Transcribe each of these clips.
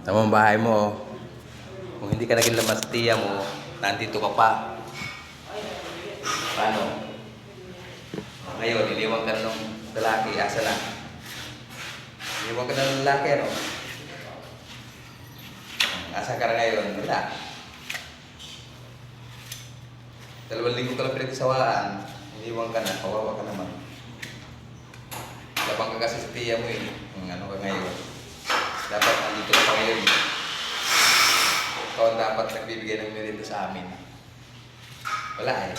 Tama bahay mo. oh. Kung hindi ka naging lamas tiya mo, nandito ka pa. Paano? Ngayon, iniwan ka ng lalaki. Asa na? Iniwan ka ng lalaki, ano? Asa ka na ngayon? Wala. Dalawang linggo ka lang pinagsawaan. Iniwan ka na. Kawawa ka naman. Labang ka kasi sa tiya mo eh. Ano ka ngayon. Dapat nandito ka pa ngayon. Ikaw ang dapat nagbibigay ng merienda sa amin. Wala eh.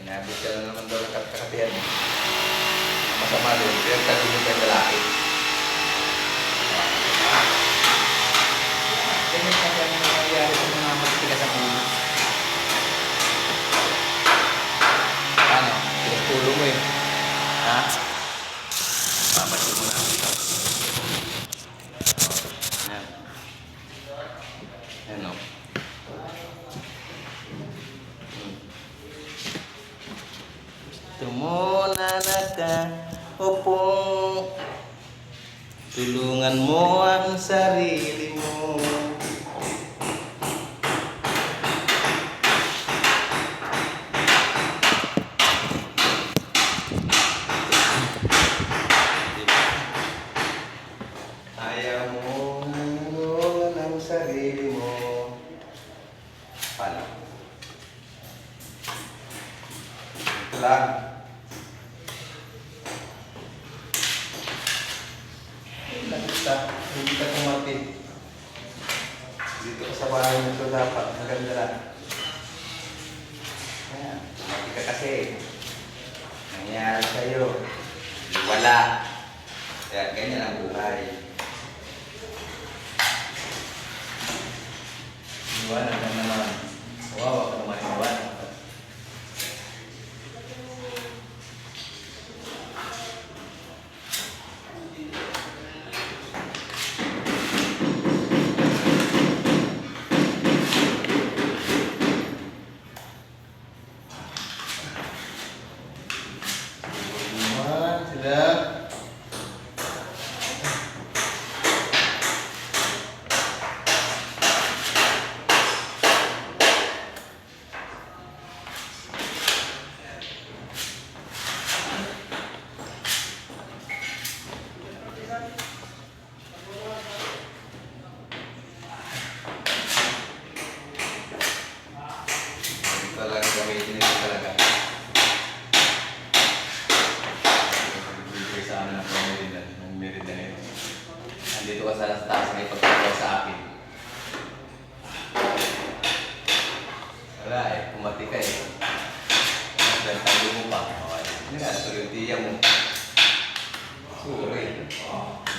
Inabot ka na naman daw ng kakatihan eh. Masama doon. Pinagtagulog ka yung lalaki. Ganyan kasi ang nangyayari sa mga magtigas ang ulo. Ano? Pinagtulo mo eh. Ha? Mamadyo mo na. Yan. Yan o. Hmm. Gusto mo Tulungan mo ang sarili mo Ayaw mo tulungan ang sarili mo Paano? Ito lang Nakita, hindi ka kumati. Dito sa bahay mo ito dapat, maganda lang. Ayan, kumati ka kasi. Nangyayari sa'yo. Wala. Kaya ganyan ang buhay. Iwanan ka naman. Wawa ka naman iwanan ka. Naman sila. Talaga gamitin ito talaga. Bibigay sa ang pamilya ng merida nito. Andito ka sa taas may pagkakaw sa akin. Wala eh, kumati ka eh. Tayo mo pa. Okay. Hindi nga, tiya mo. Sorry. Tapos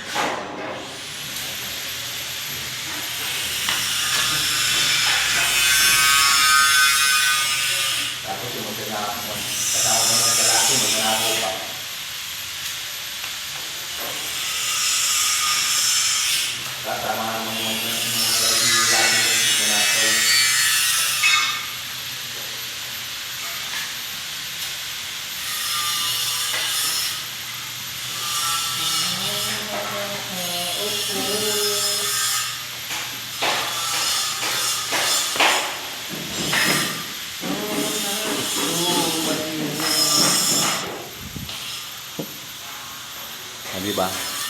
对吧？